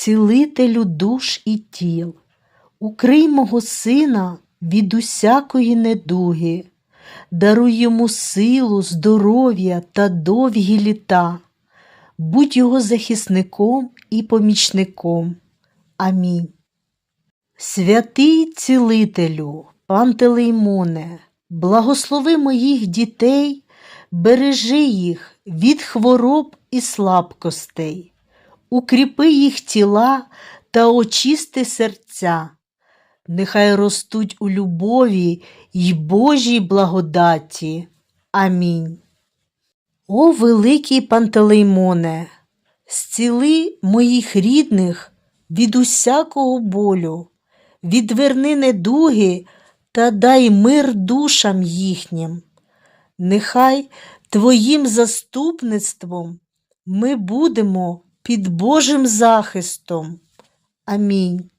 цілителю душ і тіл, укрий мого сина від усякої недуги, даруй йому силу, здоров'я та довгі літа, будь його захисником і помічником. Амінь. Святий цілителю, Пантелеймоне, благослови моїх дітей, бережи їх від хвороб і слабкостей, укріпи їх тіла та очисти серця. Нехай ростуть у любові й Божій благодаті. Амінь. О великий Пантелеймоне, зціли моїх рідних від усякого болю, відверни недуги та дай мир душам їхнім. Нехай Твоїм заступництвом ми будемо під Божим захистом. Амінь.